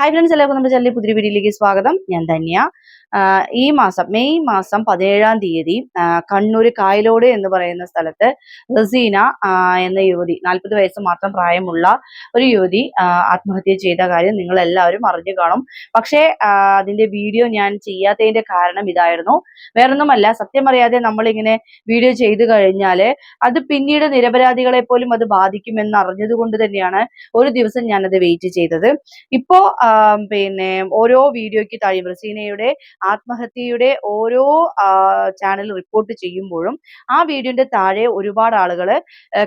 Hi friends എല്ലാവർക്കും നമ്മുടെ ചാനലിൽ പുതിയ വീഡിയോയിലേക്ക് സ്വാഗതം. ഞാൻ ധന്യ. ഈ മാസം മെയ് മാസം പതിനേഴാം തീയതി കണ്ണൂർ കായലോട് എന്ന് പറയുന്ന സ്ഥലത്ത് റസീന എന്ന യുവതി നാൽപ്പത് വയസ്സ് മാത്രം പ്രായമുള്ള ഒരു യുവതി ആത്മഹത്യ ചെയ്ത കാര്യം നിങ്ങൾ എല്ലാവരും അറിഞ്ഞു കാണും. പക്ഷേ അതിന്റെ വീഡിയോ ഞാൻ ചെയ്യാത്തതിന്റെ കാരണം ഇതായിരുന്നു. വേറൊന്നുമല്ല സത്യം അറിയാതെ നമ്മളിങ്ങനെ വീഡിയോ ചെയ്തു കഴിഞ്ഞാൽ അത് പിന്നീട് നിരപരാധികളെ പോലും അത് ബാധിക്കുമെന്ന് അറിഞ്ഞതുകൊണ്ട് തന്നെയാണ് ഒരു ദിവസം ഞാനത് വെയിറ്റ് ചെയ്തത്. ഇപ്പോ പിന്നെ ഓരോ വീഡിയോയ്ക്ക് താഴെ റസീനയുടെ ആത്മഹത്യയുടെ ഓരോ ചാനൽ റിപ്പോർട്ട് ചെയ്യുമ്പോഴും ആ വീഡിയോന്റെ താഴെ ഒരുപാട് ആളുകൾ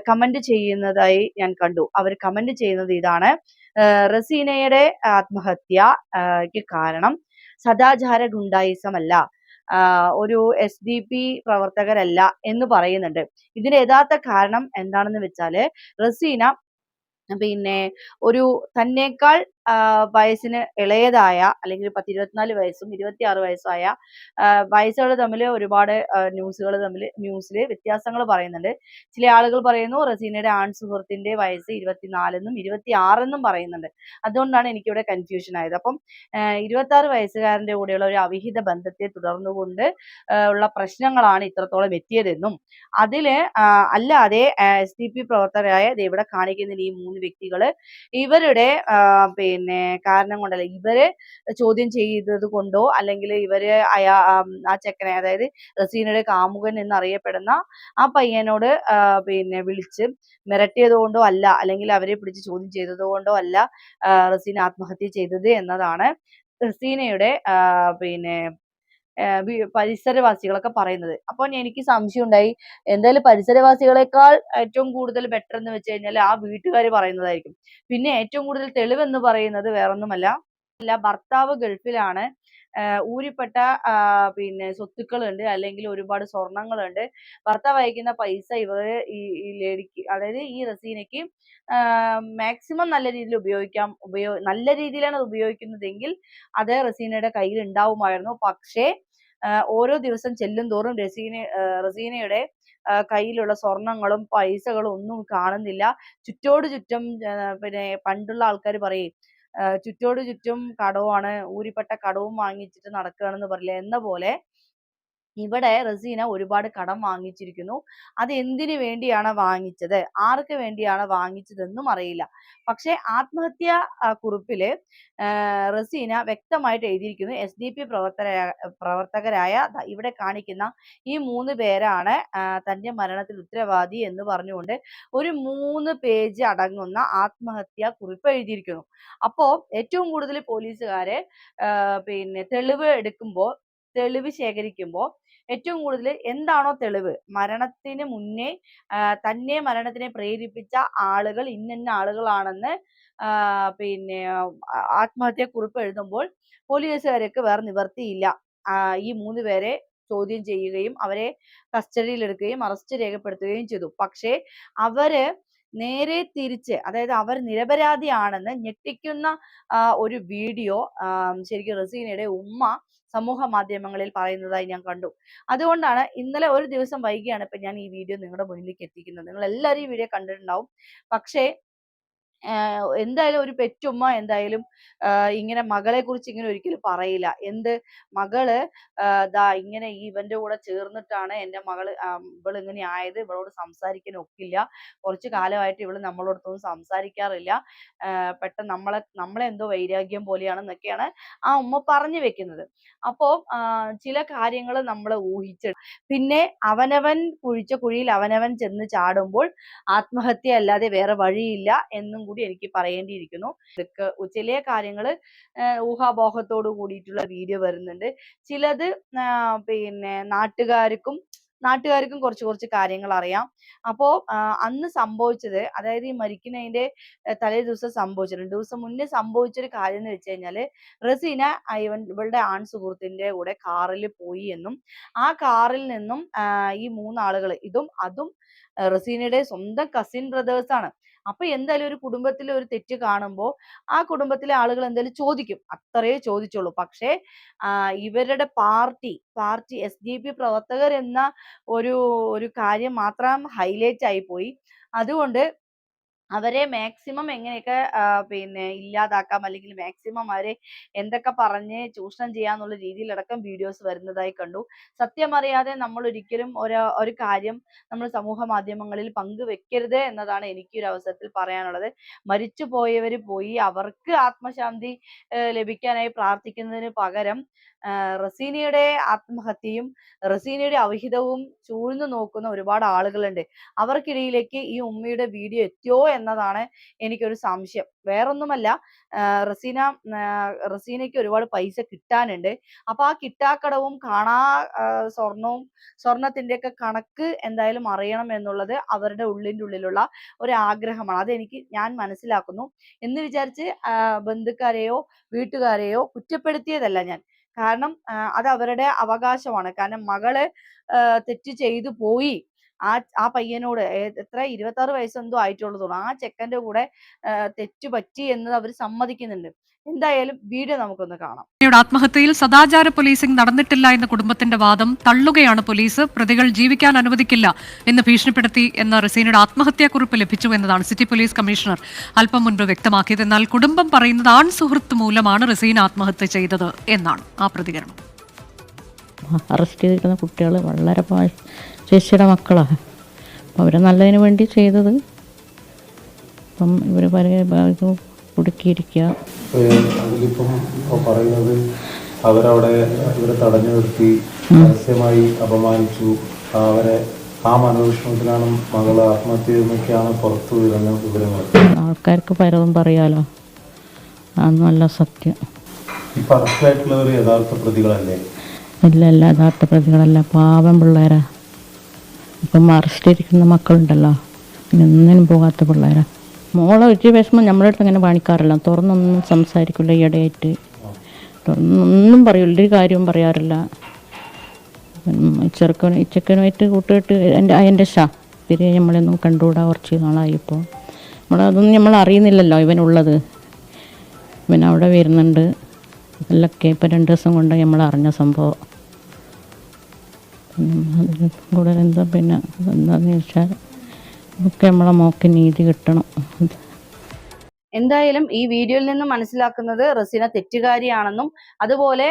കമന്റ് ചെയ്യുന്നതായി ഞാൻ കണ്ടു. അവർ കമന്റ് ചെയ്യുന്നത് ഇതാണ്. റസീനയുടെ ആത്മഹത്യക്ക് കാരണം സദാചാര ഗുണ്ടായിസം അല്ല ഒരു എസ് ഡി പി പ്രവർത്തകരല്ല എന്ന് പറയുന്നുണ്ട്. ഇതിന്റെ യഥാർത്ഥ കാരണം എന്താണെന്ന് വെച്ചാൽ റസീന പിന്നെ ഒരു തന്നേക്കാൾ വയസ്സിന് ഇളയതായ അല്ലെങ്കിൽ പത്ത് ഇരുപത്തിനാല് വയസ്സും ഇരുപത്തിയാറ് വയസ്സായ വയസ്സുകൾ തമ്മിൽ ഒരുപാട് ന്യൂസുകൾ തമ്മിൽ ന്യൂസിൽ വ്യത്യാസങ്ങൾ പറയുന്നുണ്ട്. ചില ആളുകൾ പറയുന്നു റസീനയുടെ ആൺ സുഹൃത്തിന്റെ വയസ്സ് ഇരുപത്തിനാലെന്നും ഇരുപത്തിയാറെന്നും പറയുന്നുണ്ട്. അതുകൊണ്ടാണ് എനിക്കിവിടെ കൺഫ്യൂഷൻ ആയത്. അപ്പം ഇരുപത്തി ആറ് വയസ്സുകാരന്റെ കൂടെയുള്ള ഒരു അവിഹിത ബന്ധത്തെ തുടർന്നുകൊണ്ട് ഉള്ള പ്രശ്നങ്ങളാണ് ഇത്രത്തോളം എത്തിയതെന്നും അതിൽ അല്ലാതെ എസ് ഡി പി പ്രവർത്തകരായ ഇവിടെ കാണിക്കുന്ന ഈ മൂന്ന് വ്യക്തികൾ ഇവരുടെ പിന്നെ കാരണം കൊണ്ടല്ല? ഇവർ ചോദ്യം ചെയ്തത് കൊണ്ടോ? അല്ലെങ്കിൽ ഇവർ അയാ ആ ചെക്കനെ അതായത് റസീനയുടെ കാമുകൻ എന്നറിയപ്പെടുന്ന ആ പയ്യനോട് പിന്നെ വിളിച്ച് മിരട്ടിയത് കൊണ്ടോ അല്ല അല്ലെങ്കിൽ അവരെ പിടിച്ച് ചോദ്യം ചെയ്തത് കൊണ്ടോ അല്ല റസീന ആത്മഹത്യ ചെയ്തത് എന്നതാണ് റസീനയുടെ പിന്നെ പരിസരവാസികളൊക്കെ പറയുന്നത്. അപ്പോൾ എനിക്ക് സംശയം ഉണ്ടായി എന്തായാലും പരിസരവാസികളെക്കാൾ ഏറ്റവും കൂടുതൽ ബെറ്റർ എന്ന് വെച്ച് കഴിഞ്ഞാൽ ആ വീട്ടുകാർ പറയുന്നതായിരിക്കും. പിന്നെ ഏറ്റവും കൂടുതൽ തെളിവെന്ന് പറയുന്നത് വേറൊന്നുമല്ല. അല്ല ഭർത്താവ് ഗൾഫിലാണ്. ഊരിപ്പെട്ട പിന്നെ സ്വത്തുക്കളുണ്ട് അല്ലെങ്കിൽ ഒരുപാട് സ്വർണങ്ങളുണ്ട്. ഭർത്താവ് അയക്കുന്ന പൈസ ഇവർ ഈ ലേഡിക്ക് അതായത് ഈ റസീനയ്ക്ക് മാക്സിമം നല്ല രീതിയിൽ ഉപയോഗിക്കാം ഉപയോ നല്ല രീതിയിലാണ് ഉപയോഗിക്കുന്നതെങ്കിൽ അത് റസീനയുടെ കയ്യിൽ ഉണ്ടാവുമായിരുന്നു. പക്ഷേ ഓരോ ദിവസം ചെല്ലും തോറും റസീന റസീനയുടെ കയ്യിലുള്ള സ്വർണങ്ങളും പൈസകളും ഒന്നും കാണുന്നില്ല. ചുറ്റോട് ചുറ്റും പിന്നെ പണ്ടുള്ള ആൾക്കാർ പറയും ചുറ്റോട് ചുറ്റും കടവുമാണ്. ഊരിപ്പെട്ട കടവും വാങ്ങിച്ചിട്ട് നടക്കുകയാണെന്ന് പറയില്ലേ? എന്ന പോലെ ഇവിടെ റസീന ഒരുപാട് കടം വാങ്ങിച്ചിരിക്കുന്നു. അത് എന്തിനു വേണ്ടിയാണ് വാങ്ങിച്ചത്? ആർക്ക് വേണ്ടിയാണ് വാങ്ങിച്ചതെന്നും അറിയില്ല. പക്ഷെ ആത്മഹത്യ കുറിപ്പിൽ റസീന വ്യക്തമായിട്ട് എഴുതിയിരിക്കുന്നു. എസ് ഡി പി പ്രവർത്തകരായ പ്രവർത്തകരായ ഇവിടെ കാണിക്കുന്ന ഈ മൂന്ന് പേരാണ് തന്റെ മരണത്തിൽ ഉത്തരവാദി എന്ന് പറഞ്ഞുകൊണ്ട് ഒരു മൂന്ന് പേജ് അടങ്ങുന്ന ആത്മഹത്യ കുറിപ്പ് എഴുതിയിരിക്കുന്നു. അപ്പോ ഏറ്റവും കൂടുതൽ പോലീസുകാരെ പിന്നെ തെളിവ് എടുക്കുമ്പോൾ തെളിവ് ശേഖരിക്കുമ്പോൾ ഏറ്റവും കൂടുതൽ എന്താണോ തെളിവ്? മരണത്തിന് മുന്നേ തന്നെ മരണത്തിനെ പ്രേരിപ്പിച്ച ആളുകൾ ഇന്നിന്ന ആളുകളാണെന്ന് പിന്നെ ആത്മഹത്യ കുറിപ്പ് എഴുതുമ്പോൾ പോലീസുകാർക്ക് വേറെ നിവർത്തിയില്ല. ഈ മൂന്ന് പേരെ ചോദ്യം ചെയ്യുകയും അവരെ കസ്റ്റഡിയിൽ എടുക്കുകയും അറസ്റ്റ് രേഖപ്പെടുത്തുകയും ചെയ്തു. പക്ഷേ അവർ നേരെ തിരിച്ച് അതായത് അവർ നിരപരാധിയാണെന്ന് ഞെട്ടിക്കുന്ന ഒരു വീഡിയോ ശരിക്കും റസീനയുടെ ഉമ്മ സമൂഹ മാധ്യമങ്ങളിൽ പറയുന്നതായി ഞാൻ കണ്ടു. അതുകൊണ്ടാണ് ഇന്നലെ ഒരു ദിവസം വൈകിയാണ് ഇപ്പൊ ഞാൻ ഈ വീഡിയോ നിങ്ങളുടെ മുന്നിലേക്ക് എത്തിക്കുന്നത്. നിങ്ങൾ എല്ലാവരും ഈ വീഡിയോ കണ്ടിട്ടുണ്ടാവും. പക്ഷേ എന്തായാലും ഒരു പെറ്റുമ്മ എന്തായാലും ഇങ്ങനെ മകളെ കുറിച്ച് ഇങ്ങനെ ഒരിക്കലും പറയില്ല. എന്ത് മകൾ ദാ ഇങ്ങനെ ഈ ഇവന്റെ കൂടെ ചേർന്നിട്ടാണ് എന്റെ മകൾ ഇവൾ ഇങ്ങനെ ആയത് ഇവളോട് സംസാരിക്കാൻ ഒക്കില്ല. കുറച്ച് കാലമായിട്ട് ഇവൾ നമ്മളോടൊന്നും സംസാരിക്കാറില്ല. പെട്ടെന്ന് നമ്മളെ നമ്മളെ എന്തോ വൈരാഗ്യം പോലെയാണെന്നൊക്കെയാണ് ആ ഉമ്മ പറഞ്ഞു വെക്കുന്നത്. അപ്പോ ചില കാര്യങ്ങൾ നമ്മൾ ഊഹിച്ച് പിന്നെ അവനവൻ കുഴിച്ച കുഴിയിൽ അവനവൻ ചെന്ന് ചാടുമ്പോൾ ആത്മഹത്യ അല്ലാതെ വേറെ വഴിയില്ല എന്നും കൂടി എനിക്ക് പറയേണ്ടിയിരിക്കുന്നു. ഇതൊക്കെ ചില കാര്യങ്ങൾ ഊഹാപോഹത്തോട് കൂടിയിട്ടുള്ള വീഡിയോ വരുന്നുണ്ട്. ചിലത് പിന്നെ നാട്ടുകാർക്കും നാട്ടുകാർക്കും കുറച്ച് കുറച്ച് കാര്യങ്ങൾ അറിയാം. അപ്പോ ആ, അന്ന് സംഭവിച്ചത് അതായത് ഈ മരിക്കുന്നതിന്റെ തലേ ദിവസം സംഭവിച്ചത് രണ്ട് ദിവസം മുന്നേ സംഭവിച്ചൊരു കാര്യം എന്ന് വെച്ച് കഴിഞ്ഞാൽ റസീന ഇവൻ ഇവളുടെ ആൺ സുഹൃത്തിന്റെ കൂടെ കാറിൽ പോയി എന്നും ആ കാറിൽ നിന്നും ഈ മൂന്നാളുകൾ ഇതും അതും റസീനയുടെ സ്വന്തം കസിൻ ബ്രദേഴ്സ് ആണ്. അപ്പൊ എന്തായാലും ഒരു കുടുംബത്തിൽ ഒരു തെറ്റ് കാണുമ്പോൾ ആ കുടുംബത്തിലെ ആളുകൾ എന്തായാലും ചോദിക്കും. അത്രയേ ചോദിച്ചുള്ളൂ. പക്ഷേ ഇവരുടെ party party S D P പ്രവർത്തകർ എന്ന ഒരു ഒരു കാര്യം മാത്രം ഹൈലൈറ്റ് ആയി പോയി. അതുകൊണ്ട് അവരെ മാക്സിമം എങ്ങനെയൊക്കെ പിന്നെ ഇല്ലാതാക്കാം അല്ലെങ്കിൽ മാക്സിമം അവരെ എന്തൊക്കെ പറഞ്ഞ് ചൂഷണം ചെയ്യാന്നുള്ള രീതിയിലടക്കം വീഡിയോസ് വരുന്നതായി കണ്ടു. സത്യം അറിയാതെ നമ്മൾ ഒരിക്കലും ഒരു ഒരു കാര്യം നമ്മൾ സമൂഹ മാധ്യമങ്ങളിൽ പങ്കുവെക്കരുത് എന്നതാണ് എനിക്ക് ഒരു അവസരത്തിൽ പറയാനുള്ളത്. മരിച്ചു പോയവർ പോയി അവർക്ക് ആത്മശാന്തി ലഭിക്കാനായി പ്രാർത്ഥിക്കുന്നതിന് പകരം റസീനയുടെ ആത്മഹത്യയും റസീനയുടെ അവിഹിതവും ചൂഴ്ന്നു നോക്കുന്ന ഒരുപാട് ആളുകളുണ്ട്. അവർക്കിടയിലേക്ക് ഈ ഉമ്മയുടെ വീഡിയോ എത്തിയോ എന്നതാണ് എനിക്കൊരു സംശയം. വേറൊന്നുമല്ല റസീന റസീനയ്ക്ക് ഒരുപാട് പൈസ കിട്ടാനുണ്ട്. അപ്പൊ ആ കിട്ടാക്കടവും കാണാ സ്വർണവും സ്വർണത്തിന്റെ ഒക്കെ കണക്ക് എന്തായാലും അറിയണം എന്നുള്ളത് അവരുടെ ഉള്ളിന്റെ ഉള്ളിലുള്ള ഒരു ആഗ്രഹമാണ് അതെനിക്ക് ഞാൻ മനസ്സിലാക്കുന്നു. എന്ന് വിചാരിച്ച് ബന്ധുക്കാരെയോ വീട്ടുകാരെയോ കുറ്റപ്പെടുത്തിയതല്ല ഞാൻ. കാരണം അത് അവരുടെ അവകാശമാണ്. കാരണം മകൾ തെറ്റ് ചെയ്തു പോയി. ആ ആ പയ്യനോട് എത്ര ഇരുപത്തി ആറ് വയസ്സെന്തോ ആയിട്ടുള്ളൂ തോന്നുന്നു. ആ ചെക്കന്റെ കൂടെ ആഹ് തെറ്റ് പറ്റി എന്ന് അവർ സമ്മതിക്കുന്നുണ്ട്. എന്തായാലും വീഡിയോ നമുക്കൊന്ന് കാണാം. ആത്മഹത്യയിൽ സദാചാര പോലീസിംഗ് നടന്നിട്ടില്ല എന്ന കുടുംബത്തിന്റെ വാദം തള്ളുകയാണ് പോലീസ്. പ്രതികൾ ജീവിക്കാൻ അനുവദിക്കില്ല എന്ന് ഭീഷണിപ്പെടുത്തി എന്ന റസീനയുടെ ആത്മഹത്യാക്കുറിപ്പ് ലഭിച്ചു എന്നതാണ് സിറ്റി പോലീസ് കമ്മീഷണർ അല്പം മുൻപ് വ്യക്തമാക്കിയത്. എന്നാൽ കുടുംബം പറയുന്നത് ആൺ സുഹൃത്ത് മൂലമാണ് റസീന ആത്മഹത്യ ചെയ്തത് എന്നാണ് ആ പ്രതികരണം. അറസ്റ്റ് ചെയ്തിരിക്കുന്ന കുട്ടികൾ വളരെ ചേച്ചിയുടെ മക്കളാണ്. അപ്പം അവരെ നല്ലതിന് വേണ്ടി ചെയ്തത്. അപ്പം ഇവർ പല കുടുക്കിയിരിക്കുക അതിലിപ്പം പറയുന്നത് അവരവിടെ ഇവരെ തടഞ്ഞു നിർത്തി പരസ്യമായി അപമാനിച്ചു. അവരെ ആ മനോവിഷമത്തിലാണ് മകൾ ആത്മഹത്യ ചെയ്തെന്നൊക്കെയാണ് പുറത്തു വരുന്ന വിവരങ്ങൾ. ആൾക്കാർക്ക് പലതും പറയാലോ. അതൊന്നുമല്ല സത്യം. ഇപ്പൊ അറസ്റ്റിലായിട്ടുള്ളവർ യഥാർത്ഥ പ്രതികളല്ലേ? ഇല്ല ഇല്ല യഥാർത്ഥ പ്രതികളല്ല. പാവം പിള്ളേരാ. ഇപ്പം അറസ്റ്റ് ചെയ്തിരിക്കുന്ന മക്കളുണ്ടല്ലോ ഒന്നിനും പോകാത്ത പിള്ളേരാ. മോളെ ഒരു വിഷമം. നമ്മളെ അങ്ങനെ കാണിക്കാറില്ല തുറന്നൊന്നും സംസാരിക്കില്ല ഈയിടെയായിട്ട്. തുറന്നൊന്നും പറയില്ല ഒരു കാര്യവും പറയാറില്ല. ചെറുക്കൻ ചെക്കനുമായിട്ട് കൂട്ടുകെട്ട് എന്റെ എന്റെ ഷാ. ഇവർ നമ്മളൊന്നും കണ്ടുകൂടാ. കുറച്ച് നാളായിപ്പോൾ. നമ്മളതൊന്നും നമ്മൾ അറിയുന്നില്ലല്ലോ ഇവനുള്ളത്. ഇവൻ അവിടെ വരുന്നുണ്ട്. ഇതൊക്കെ ഇപ്പം രണ്ട് ദിവസം കൊണ്ട് നമ്മൾ അറിഞ്ഞ സംഭവം. എന്താ പിന്നെ എന്താണെന്ന് ചോദിച്ചാൽ ഒക്കെ നമ്മളെ മോക്ക് നീതി കിട്ടണം എന്തായാലും ഈ വീഡിയോയിൽ നിന്ന് മനസ്സിലാക്കുന്നത് റസീന തെറ്റുകാരിയാണെന്നും അതുപോലെ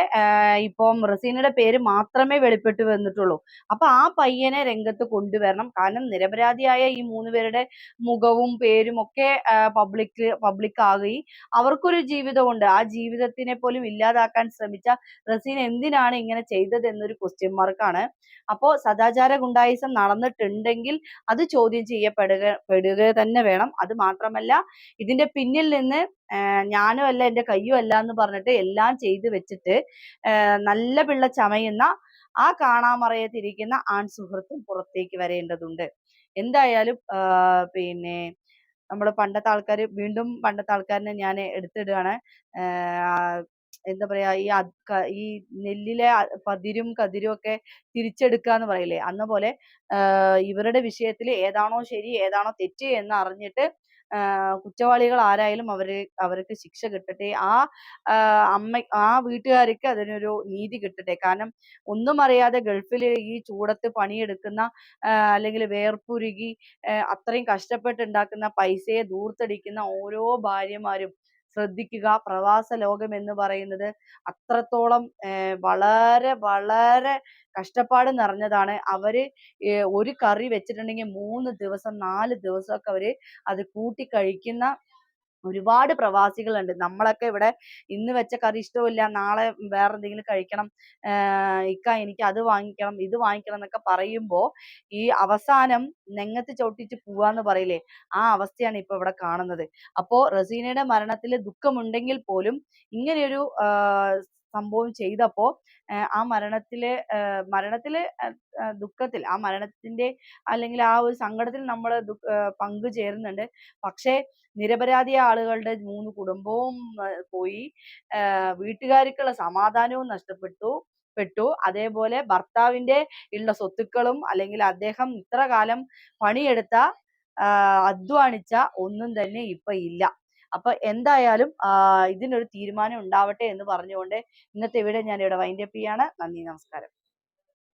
ഇപ്പം റസീനയുടെ പേര് മാത്രമേ വെളിപ്പെട്ടു വന്നിട്ടുള്ളൂ. അപ്പൊ ആ പയ്യനെ രംഗത്ത് കൊണ്ടുവരണം. കാരണം നിരപരാധിയായ ഈ മൂന്ന് പേരുടെ മുഖവും പേരും ഒക്കെ പബ്ലിക് പബ്ലിക് ആകുകയും അവർക്കൊരു ജീവിതമുണ്ട്. ആ ജീവിതത്തിനെ പോലും ഇല്ലാതാക്കാൻ ശ്രമിച്ച റസീന എന്തിനാണ് ഇങ്ങനെ ചെയ്തത് എന്നൊരു ക്വസ്റ്റ്യൻ മാർക്കാണ് അപ്പോ സദാചാര ഗുണ്ടായിസം നടന്നിട്ടുണ്ടെങ്കിൽ അത് ചോദ്യം ചെയ്യപ്പെടുക പെടുക തന്നെ വേണം. അത് മാത്രമല്ല ഇതിന്റെ പിന്നിൽ നിന്ന് ഞാനും അല്ല എന്റെ കയ്യും അല്ല എന്ന് പറഞ്ഞിട്ട് എല്ലാം ചെയ്തു വെച്ചിട്ട് നല്ല പിള്ള ചമയുന്ന ആ കാണാമറയത്തിരിക്കുന്ന ആൺ സുഹൃത്തും പുറത്തേക്ക് വരേണ്ടതുണ്ട്. എന്തായാലും പിന്നെ നമ്മുടെ പണ്ടത്തെ ആൾക്കാർ വീണ്ടും പണ്ടത്തെ ആൾക്കാരിനെ ഞാൻ എടുത്തിടുകയാണ്. എന്താ പറയാ ഈ ഈ നെല്ലിലെ പതിരും കതിരും ഒക്കെ തിരിച്ചെടുക്കുക എന്ന് പറയില്ലേ? അന്ന പോലെ ഇവരുടെ വിഷയത്തിൽ ഏതാണോ ശരി ഏതാണോ തെറ്റ് എന്ന് അറിഞ്ഞിട്ട് കുറ്റവാളികൾ ആരായാലും അവർ അവർക്ക് ശിക്ഷ കിട്ടട്ടെ. ആ അമ്മ ആ വീട്ടുകാർക്ക് അതിനൊരു നീതി കിട്ടട്ടെ. കാരണം ഒന്നും അറിയാതെ ഗൾഫിൽ ഈ ചൂടത്ത് പണിയെടുക്കുന്ന അല്ലെങ്കിൽ വേർപ്പുരുകി അത്രയും കഷ്ടപ്പെട്ടുണ്ടാക്കുന്ന പൈസയെ ദൂർത്തടിക്കുന്ന ഓരോ ഭാര്യമാരും ശ്രദ്ധിക്കുക. പ്രവാസ ലോകം എന്ന് പറയുന്നത് അത്രത്തോളം വളരെ വളരെ കഷ്ടപ്പാട് നിറഞ്ഞതാണ്. അവർ ഒരു കറി വെച്ചിട്ടുണ്ടെങ്കിൽ മൂന്ന് ദിവസം നാല് ദിവസമൊക്കെ അവർ അത് കൂട്ടി കഴിക്കുന്ന ഒരുപാട് പ്രവാസികളുണ്ട്. നമ്മളൊക്കെ ഇവിടെ ഇന്ന് വെച്ച കറി ഇഷ്ടമില്ല നാളെ വേറെ എന്തെങ്കിലും കഴിക്കണം ഇക്ക എനിക്ക് അത് വാങ്ങിക്കണം ഇത് വാങ്ങിക്കണം എന്നൊക്കെ പറയുമ്പോൾ ഈ അവസാനം നെങ്ങത്ത് ചവിട്ടിച്ച് പോവാന്ന് പറയില്ലേ ആ അവസ്ഥയാണ് ഇപ്പൊ ഇവിടെ കാണുന്നത്. അപ്പോ റസീനയുടെ മരണത്തിൽ ദുഃഖമുണ്ടെങ്കിൽ പോലും ഇങ്ങനെയൊരു സംഭവം ചെയ്തപ്പോൾ ആ മരണത്തിൽ മരണത്തിൽ ദുഃഖത്തിൽ ആ മരണത്തിന്റെ അല്ലെങ്കിൽ ആ ഒരു സങ്കടത്തിൽ നമ്മൾ പങ്കു ചേരുന്നുണ്ട്. പക്ഷേ നിരപരാധിയായ ആളുകളുടെ മൂന്ന് കുടുംബവും പോയി വീട്ടുകാർക്കുള്ള സമാധാനവും നഷ്ടപ്പെട്ടു പെട്ടു. അതേപോലെ ഭർത്താവിന്റെ ഉള്ള സ്വത്തുക്കളും അല്ലെങ്കിൽ അദ്ദേഹം ഇത്ര കാലം പണിയെടുത്ത അധ്വാനിച്ച ഒന്നും തന്നെ ഇപ്പൊ ഇല്ല. അപ്പൊ എന്തായാലും ഇതിനൊരു തീരുമാനം ഉണ്ടാവട്ടെ എന്ന് പറഞ്ഞുകൊണ്ട് ഇന്നത്തെ ഇവിടെ ഞാൻ ഇവിടെ വൈൻഡപ്പ് ചെയ്യാണ്. നന്ദി നമസ്കാരം.